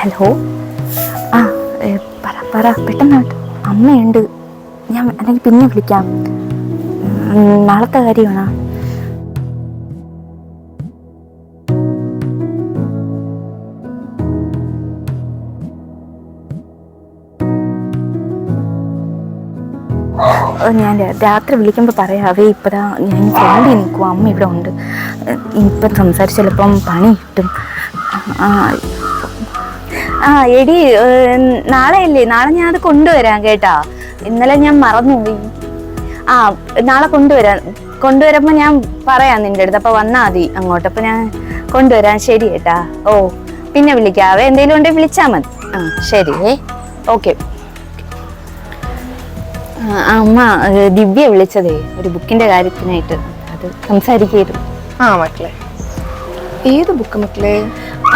Hello? ആ പറ പറ പെട്ടെന്ന് അമ്മയുണ്ട്. ഞാൻ അല്ലെങ്കിൽ പിന്നെ വിളിക്കാം. നാളത്തെ കാര്യമാണോ? ഞാൻ രാത്രി വിളിക്കുമ്പോൾ പറയാം. അവേ ഇപ്പതാ ഞാൻ ഫ്രണ്ടിൽ നിൽക്കും അമ്മ ഇവിടെ ഉണ്ട്. ഇപ്പം സംസാരിച്ച് ചിലപ്പം പണി കിട്ടും. ആ എടി നാളെ അല്ലേ നാളെ ഞാൻ അത് കൊണ്ടുവരാം കേട്ടാ. ഇന്നലെ ഞാൻ മറന്നുപോയി ആ നാളെ കൊണ്ടുവരാം. കൊണ്ടുവരുമ്പോൾ ഞാൻ പറയാം നിന്റെ അടുത്ത്. അപ്പോൾ വന്നാൽ മതി അങ്ങോട്ട്. അപ്പോൾ ഞാൻ കൊണ്ടുവരാം. ശരി കേട്ടാ ഓ പിന്നെ വിളിക്കാവേ എന്തെങ്കിലും ഉണ്ടെങ്കിൽ വിളിച്ചാൽ മതി. ആ ശരി. ഓക്കെ. അമ്മ ദിവ്യ വിളിച്ചതേ. ഒരു ബുക്കിന്റെ കാര്യത്തിനായിട്ട്. അത് സംസാരിക്കായിരുന്നു. ആ മക്കളെ. ഏത് ബുക്ക് മക്കളെ?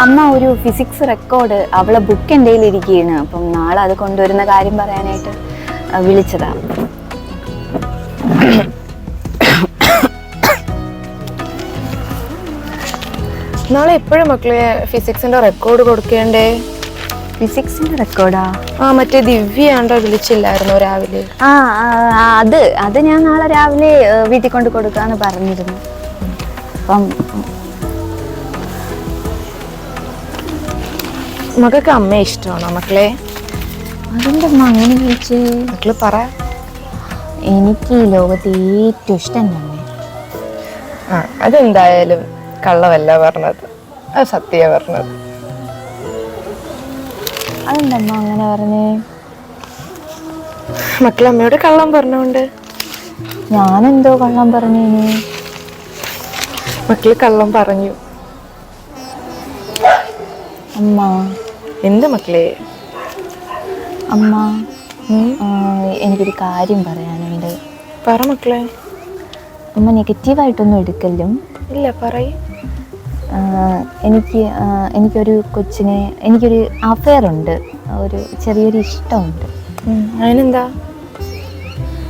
അമ്മ ഒരു ഫിസിക്സ് റെക്കോർഡ് അവളെ ബുക്ക് എന്റെ ഇരിക്കുകയാണ് അപ്പം നാളെ അത് കൊണ്ടുവരുന്ന കാര്യം പറയാനായിട്ട് വിളിച്ചതാ. നാളെ എപ്പോഴും മക്കളെ ഫിസിക്സിന്റെ റെക്കോർഡ് കൊടുക്കേണ്ടേ? ഫിസിക്സിന്റെ റെക്കോർഡാ ആ? മറ്റേ ദിവ്യാണ്ടോ വിളിച്ചില്ലായിരുന്നോ രാവിലെ? ആ അത് അത് ഞാൻ നാളെ രാവിലെ വീട്ടിൽ കൊണ്ട് കൊടുക്കാന്ന് പറഞ്ഞിരുന്നു. അപ്പം മക്കൾക്ക് അമ്മ ഇഷ്ടമാണോ മക്കളെ? അതിന്റെ അമ്മ അങ്ങനെ ചോദിച്ച്? മക്കൾ പറ. എനിക്ക് ഈ ലോകത്ത് ഏറ്റവും ഇഷ്ടം എന്റെ അമ്മ. ആ അതെന്തായാലും കള്ളമല്ല പറഞ്ഞത്. അത് സത്യ പറഞ്ഞത്. അതെന്റെ അമ്മ അങ്ങനെ പറഞ്ഞേ? മക്കളെ അമ്മയോട് കള്ളം പറഞ്ഞോണ്ട്. ഞാനെന്തോ കള്ളം പറഞ്ഞേനെ. മക്കൾ കള്ളം പറഞ്ഞു. അമ്മ എന്ത് മക്കളെ? അമ്മ എനിക്കൊരു കാര്യം പറയാനുണ്ട്. പറ മക്കളെ. അമ്മ നെഗറ്റീവായിട്ടൊന്നും എടുക്കല്ലും. ഇല്ല പറയ. എനിക്ക് എനിക്കൊരു കൊച്ചിനെ എനിക്കൊരു അഫെയർ ഉണ്ട് ഒരു ചെറിയൊരു ഇഷ്ടമുണ്ട്. അതിനെന്താ?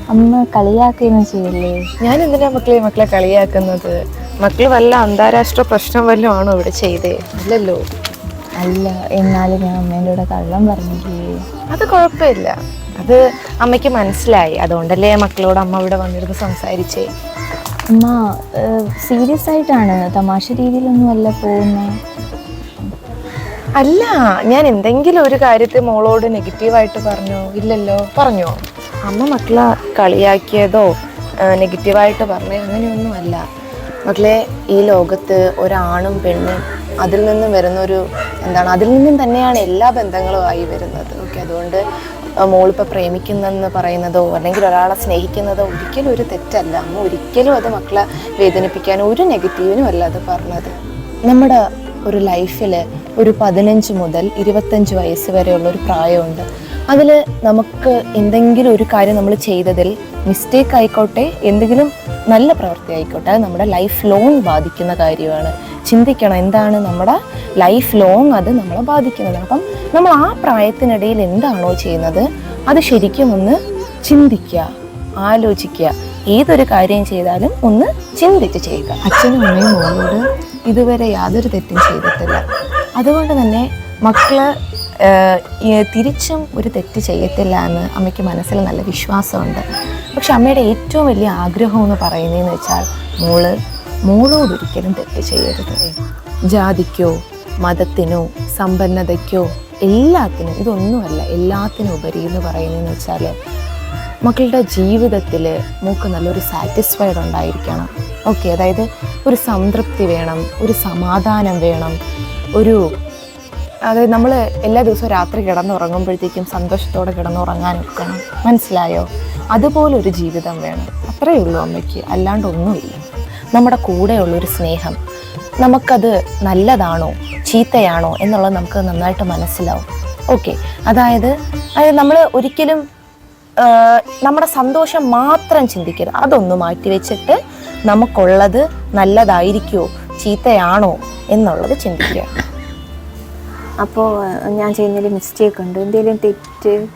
അമ്മ കളിയാക്കുകയൊന്നും ചെയ്യല്ലേ? ഞാൻ എന്തിനാ മക്കളെ മക്കളെ കളിയാക്കുന്നത്? മക്കൾ വല്ല അന്താരാഷ്ട്ര പ്രശ്നം വല്ലതും ആണോ ഇവിടെ ചെയ്തേ? അല്ലല്ലോ അല്ല എന്നാലും ഞാൻ അമ്മേന്റെ കൂടെ കള്ളം പറഞ്ഞില്ലേ? അത് കുഴപ്പമില്ല. അത് അമ്മയ്ക്ക് മനസ്സിലായി. അതുകൊണ്ടല്ലേ മക്കളോട് അമ്മ ഇവിടെ വന്നിരുന്ന് സംസാരിച്ചേ. അമ്മ സീരിയസ് ആയിട്ടാണ്. തമാശ രീതിയിലൊന്നും അല്ല പോകുന്നത് അല്ല ഞാൻ എന്തെങ്കിലും ഒരു കാര്യത്തെ മോളോട് നെഗറ്റീവായിട്ട് പറഞ്ഞോ? ഇല്ലല്ലോ. പറഞ്ഞോ? അമ്മ മക്കളെ കളിയാക്കിയതോ നെഗറ്റീവായിട്ട് പറഞ്ഞോ? അങ്ങനെയൊന്നും അല്ല മക്കളെ ഈ ലോകത്ത് ഒരാണും പെണ്ണും അതിൽ നിന്നും വരുന്നൊരു എന്താണ് അതിൽ നിന്നും തന്നെയാണ് എല്ലാ ബന്ധങ്ങളും ആയി വരുന്നത്. ഓക്കെ അതുകൊണ്ട് മോളിപ്പോൾ പ്രേമിക്കുന്നെന്ന് പറയുന്നതോ അല്ലെങ്കിൽ ഒരാളെ സ്നേഹിക്കുന്നതോ ഒരിക്കലും ഒരു തെറ്റല്ല. അമ്മ ഒരിക്കലും അത് മക്കളെ വേദനിപ്പിക്കാൻ ഒരു നെഗറ്റീവിനും അല്ല അത് പറഞ്ഞത്. നമ്മുടെ ഒരു ലൈഫിൽ ഒരു പതിനഞ്ച് മുതൽ ഇരുപത്തഞ്ച് വയസ്സ് വരെയുള്ള ഒരു പ്രായമുണ്ട്. അതിൽ നമുക്ക് എന്തെങ്കിലും ഒരു കാര്യം നമ്മൾ ചെയ്തതിൽ മിസ്റ്റേക്ക് ആയിക്കോട്ടെ എന്തെങ്കിലും നല്ല പ്രവൃത്തി ആയിക്കോട്ടെ അത് നമ്മുടെ ലൈഫ് ലോങ് ബാധിക്കുന്ന കാര്യമാണ്. ചിന്തിക്കണം എന്താണ് നമ്മുടെ ലൈഫ് ലോങ് അത് നമ്മളെ ബാധിക്കുന്നത്. അപ്പം നമ്മൾ ആ പ്രായത്തിനിടയിൽ എന്താണോ ചെയ്യുന്നത് അത് ശരിക്കും ഒന്ന് ചിന്തിക്കുക ആലോചിക്കുക. ഏതൊരു കാര്യം ചെയ്താലും ഒന്ന് ചിന്തിച്ച് ചെയ്യുക. അച്ഛനും അമ്മയും മോളോട് ഇതുവരെ യാതൊരു തെറ്റും ചെയ്തിട്ടില്ല. അതുകൊണ്ട് തന്നെ മക്കൾ തിരിച്ചും ഒരു തെറ്റ് ചെയ്യത്തില്ല എന്ന് അമ്മയ്ക്ക് മനസ്സിൽ നല്ല വിശ്വാസമുണ്ട്. പക്ഷെ അമ്മയുടെ ഏറ്റവും വലിയ ആഗ്രഹം എന്ന് പറയുന്നതെന്ന് വെച്ചാൽ മോൾ മോളോട് ഒരിക്കലും തെറ്റ് ചെയ്യരുത്. ജാതിക്കോ മതത്തിനോ സമ്പന്നതയ്ക്കോ എല്ലാത്തിനും ഇതൊന്നുമല്ല എല്ലാത്തിനും ഉപരി എന്ന് പറയുന്നതെന്ന് വെച്ചാൽ മക്കളുടെ ജീവിതത്തിൽ മൂക്ക് നല്ലൊരു സാറ്റിസ്ഫൈഡ് ഉണ്ടായിരിക്കണം. ഓക്കെ അതായത് ഒരു സംതൃപ്തി വേണം ഒരു സമാധാനം വേണം ഒരു അതായത് നമ്മൾ എല്ലാ ദിവസവും രാത്രി കിടന്നുറങ്ങുമ്പോഴത്തേക്കും സന്തോഷത്തോടെ കിടന്നുറങ്ങാൻ ഒക്കണം മനസ്സിലായോ? അതുപോലൊരു ജീവിതം വേണം. അത്രയേ ഉള്ളൂ അമ്മയ്ക്ക്. അല്ലാണ്ടൊന്നുമില്ല നമ്മുടെ കൂടെയുള്ളൊരു സ്നേഹം. നമുക്കത് നല്ലതാണോ? ചീത്തയാണോ? എന്നുള്ളത് നമുക്ക് നന്നായിട്ട് മനസ്സിലാവും. ഓക്കെ. അതായത് അതായത് നമ്മൾ ഒരിക്കലും നമ്മുടെ സന്തോഷം മാത്രം ചിന്തിക്കരുത്. അതൊന്ന് മാറ്റി വെച്ചിട്ട് നമുക്കുള്ളത് നല്ലതായിരിക്കുമോ ചീത്തയാണോ? എന്നുള്ളത് ചിന്തിക്കുക. അപ്പോൾ ഞാൻ ചെയ്യുന്നതിൽ മിസ്റ്റേക്ക് ഉണ്ട്. എന്തെങ്കിലും തെറ്റ്?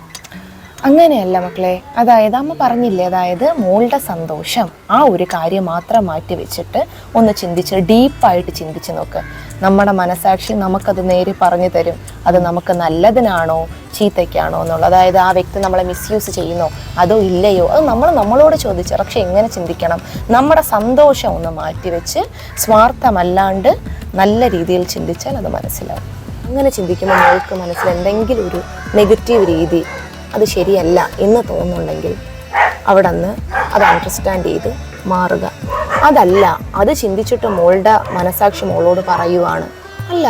അങ്ങനെയല്ല മക്കളെ. അതായത് അമ്മ പറഞ്ഞില്ലേ അതായത് മോളുടെ സന്തോഷം ആ ഒരു കാര്യം മാത്രം മാറ്റി വെച്ചിട്ട് ഒന്ന് ചിന്തിച്ച് ഡീപ്പായിട്ട് ചിന്തിച്ച് നോക്ക്. നമ്മുടെ മനസാക്ഷി നമുക്കത് നേരെ പറഞ്ഞു തരും. അത് നമുക്ക് നല്ലതിനാണോ ചീത്തയ്ക്കാണോ എന്നുള്ളത്. അതായത് ആ വ്യക്തി നമ്മളെ മിസ്യൂസ് ചെയ്യുന്നോ അതോ ഇല്ലയോ അത് നമ്മൾ നമ്മളോട് ചോദിച്ചു. പക്ഷെ എങ്ങനെ ചിന്തിക്കണം? നമ്മുടെ സന്തോഷം ഒന്ന് മാറ്റിവെച്ച് സ്വാർത്ഥമല്ലാണ്ട് നല്ല രീതിയിൽ ചിന്തിച്ചാൽ അത് മനസ്സിലാവും. അങ്ങനെ ചിന്തിക്കുമ്പോൾ മോൾക്ക് മനസ്സിൽ എന്തെങ്കിലും ഒരു നെഗറ്റീവ് രീതി അത് ശരിയല്ല എന്ന് തോന്നുന്നുണ്ടെങ്കിൽ അവിടെ നിന്ന് അത് അണ്ടർസ്റ്റാൻഡ് ചെയ്ത് മാറുക. അതല്ല അത് ചിന്തിച്ചിട്ട് മോളുടെ മനസാക്ഷി മോളോട് പറയുവാണ് അല്ല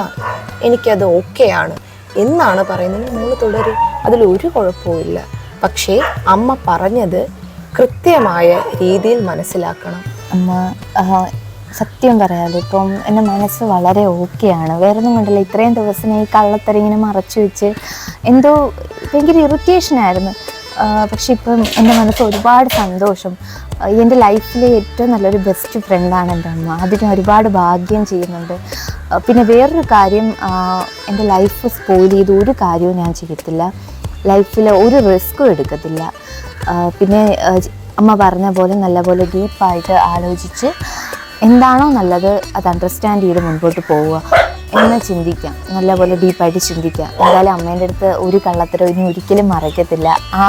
എനിക്കത് ഓക്കെയാണ് എന്നാണ് പറയുന്നത്. മോൾ തുടരും. അതിലൊരു കുഴപ്പവുമില്ല പക്ഷേ അമ്മ പറഞ്ഞത് കൃത്യമായ രീതിയിൽ മനസ്സിലാക്കണം. അമ്മ സത്യം പറയാതെ ഇപ്പം എന്റെ മനസ്സ് വളരെ ഓക്കെയാണ് വേറെ ഒന്നും കൊണ്ടല്ല. ഇത്രയും ദിവസം ഈ കള്ളത്തരം ഇങ്ങനെ മറച്ചു വെച്ച് എന്തോ ഭയങ്കര ആ, പക്ഷെ ഇപ്പം എന്റെ മനസ്സ് ഒരുപാട് സന്തോഷം. എന്റെ ലൈഫിലെ ഏറ്റവും നല്ലൊരു ബെസ്റ്റ് ഫ്രണ്ടാണ് എന്റെ അമ്മ. അതിന് ഒരുപാട് ഭാഗ്യം ചെയ്യുന്നുണ്ട്. പിന്നെ വേറൊരു കാര്യം എന്റെ ലൈഫ് സ്പോയിൽ ചെയ്ത് ഒരു കാര്യവും ഞാൻ ചെയ്യത്തില്ല. ലൈഫിൽ ഒരു റിസ്ക്കും എടുക്കത്തില്ല. പിന്നെ അമ്മ പറഞ്ഞ പോലെ നല്ലപോലെ ഡീപ്പായിട്ട് ആലോചിച്ച് എന്താണോ നല്ലത് അത് അണ്ടർസ്റ്റാൻഡ് ചെയ്ത് മുൻപോട്ട് പോവുക. എന്ന് ചിന്തിക്കാം. നല്ലപോലെ ഡീപ്പായിട്ട് ചിന്തിക്കാം എന്തായാലും അമ്മേന്റെ അടുത്ത് ഒരു കള്ളത്തരം ഇനി ഒരിക്കലും മറയ്ക്കത്തില്ല. ആ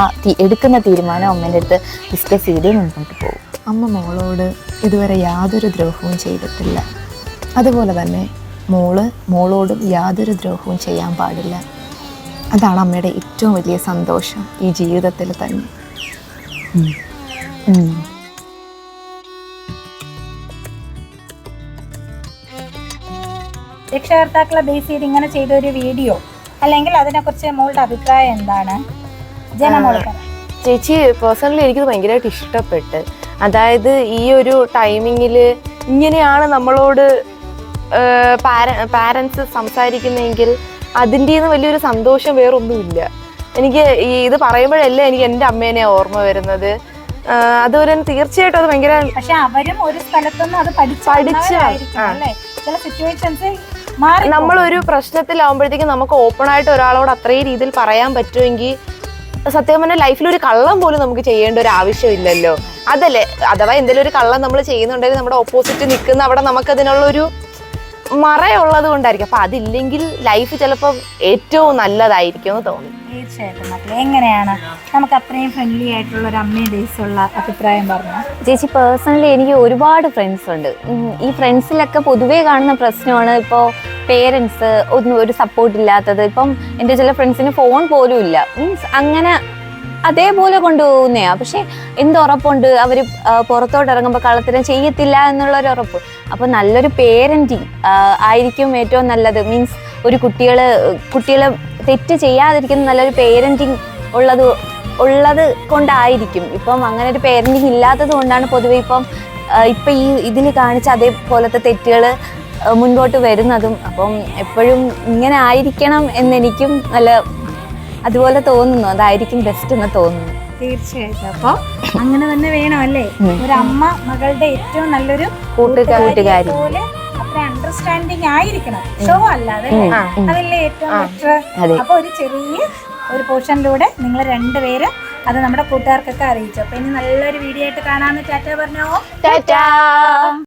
എടുക്കുന്ന തീരുമാനം അമ്മേന്റെ അടുത്ത് ഡിസ്കസ് ചെയ്ത് മുൻപോട്ട് പോകും അമ്മ മോളോട് ഇതുവരെ യാതൊരു ദ്രോഹവും ചെയ്തിട്ടില്ല. അതുപോലെ തന്നെ മോൾ മോളോടും യാതൊരു ദ്രോഹവും ചെയ്യാൻ പാടില്ല. അതാണ് അമ്മയുടെ ഏറ്റവും വലിയ സന്തോഷം ഈ ജീവിതത്തിൽ തന്നെ. രക്ഷകർത്താക്കളെ ബേസ് ചെയ്ത് ഇങ്ങനെ ചെയ്ത ഒരു വീഡിയോ അല്ലെങ്കിൽ അതിനെക്കുറിച്ച് മോളുടെ അഭിപ്രായം എന്താണ്? ജനമോൾക്ക്. ചേച്ചി പേഴ്സണലി എനിക്കത് ഭയങ്കരമായിട്ട് ഇഷ്ടപ്പെട്ട്. അതായത് ഈ ഒരു ടൈമിങ്ങിൽ ഇങ്ങനെയാണ് നമ്മളോട് പാരൻസ് സംസാരിക്കുന്നതെങ്കിൽ അതിന്റെ വലിയൊരു സന്തോഷം വേറൊന്നുമില്ല. എനിക്ക് ഈ ഇത് പറയുമ്പോഴല്ലേ എനിക്ക് എന്റെ അമ്മേനെ ഓർമ്മ വരുന്നത്. അതുപോലെ തീർച്ചയായിട്ടും അത് ഭയങ്കര പക്ഷെ അവരും ഒരു സ്ഥലത്തുനിന്ന് അത് പഠിച്ച് പഠിച്ച് ചില സിറ്റുവേഷൻസ് മാറി നമ്മളൊരു പ്രശ്നത്തിലാവുമ്പോഴത്തേക്കും നമുക്ക് ഓപ്പൺ ആയിട്ട് ഒരാളോട് അത്രയും രീതിയിൽ പറയാൻ പറ്റുമെങ്കിൽ സത്യം പറഞ്ഞാൽ ലൈഫിൽ ഒരു കള്ളം പോലും നമുക്ക് ചെയ്യേണ്ട ഒരു ആവശ്യമില്ലല്ലോ അതല്ലേ? അഥവാ എന്തെങ്കിലും ഒരു കള്ളം നമ്മൾ ചെയ്യുന്നുണ്ടെങ്കിൽ നമ്മുടെ ഓപ്പോസിറ്റ് നിൽക്കുന്ന അവിടെ നമുക്ക് അതിനുള്ള ഒരു മറയുള്ളത് കൊണ്ടായിരിക്കും. അപ്പൊ അതില്ലെങ്കിൽ ലൈഫ് ചിലപ്പോൾ ഏറ്റവും നല്ലതായിരിക്കും എന്ന് തോന്നി തീർച്ചയായിട്ടും എങ്ങനെയാണ്? നമുക്ക് അത്രയും ഫ്രണ്ട്ലി ആയിട്ടുള്ള ഒരു അമ്മയും ബേസുള്ള അഭിപ്രായം പറഞ്ഞു? ചേച്ചി പേഴ്സണലി എനിക്ക് ഒരുപാട് ഫ്രണ്ട്സ് ഉണ്ട്. ഈ ഫ്രണ്ട്സിലൊക്കെ പൊതുവേ കാണുന്ന പ്രശ്നമാണ് ഇപ്പോ പേരൻസ് ഒന്നും ഒരു സപ്പോർട്ട് ഇല്ലാത്തത്. ഇപ്പം എന്റെ ചില ഫ്രണ്ട്സിന് ഫോൺ പോലും ഇല്ല. മീൻസ് അങ്ങനെ അതേപോലെ കൊണ്ടുപോകുന്നയാ. പക്ഷെ എന്ത് ഉറപ്പുണ്ട് അവർ പുറത്തോട്ട് ഇറങ്ങുമ്പോൾ കള്ളത്തരം ചെയ്യത്തില്ല എന്നുള്ളൊരു ഉറപ്പ് അപ്പോൾ നല്ലൊരു പേരന്റിങ് ആയിരിക്കും ഏറ്റവും നല്ലത്. മീൻസ് ഒരു കുട്ടികൾ കുട്ടികളെ തെറ്റ് ചെയ്യാതിരിക്കുന്ന നല്ലൊരു പേരന്റിങ് ഉള്ളത് ഉള്ളത് കൊണ്ടായിരിക്കും. ഇപ്പം അങ്ങനെ ഒരു പേരന്റിങ് ഇല്ലാത്തത് കൊണ്ടാണ് പൊതുവെ ഇപ്പം ഇപ്പം ഈ ഇതിൽ കാണിച്ച അതേപോലത്തെ തെറ്റുകൾ മുൻപോട്ട് വരുന്നതും. അപ്പം എപ്പോഴും ഇങ്ങനെ ആയിരിക്കണം എന്നെനിക്കും നല്ല അതുപോലെ തോന്നുന്നു. അതായിരിക്കും ബെസ്റ്റ് എന്ന് തോന്നുന്നു. തീർച്ചയായിട്ടും. അപ്പൊ അങ്ങനെ തന്നെ വേണം അല്ലേ ഒരു അമ്മ മകളുടെ ഏറ്റവും നല്ലൊരു കൂട്ടുകാരി. കൂട്ടുകാരിയെ പോലെ അത്ര അണ്ടർസ്റ്റാൻഡിങ് ആയിരിക്കണം. ഷോ അല്ലാതെ. അതല്ലേ ഏറ്റവും. ബെറ്റർ അപ്പൊ ഒരു ചെറിയ ഒരു പോർഷനിലൂടെ നിങ്ങൾ രണ്ടുപേരും അത് നമ്മുടെ കൂട്ടുകാർക്കൊക്കെ അറിയിച്ചു. അപ്പൊ ഇനി നല്ലൊരു വീഡിയോ ആയിട്ട് കാണാമെന്ന് ടാറ്റ പറഞ്ഞോ? ടാറ്റാ.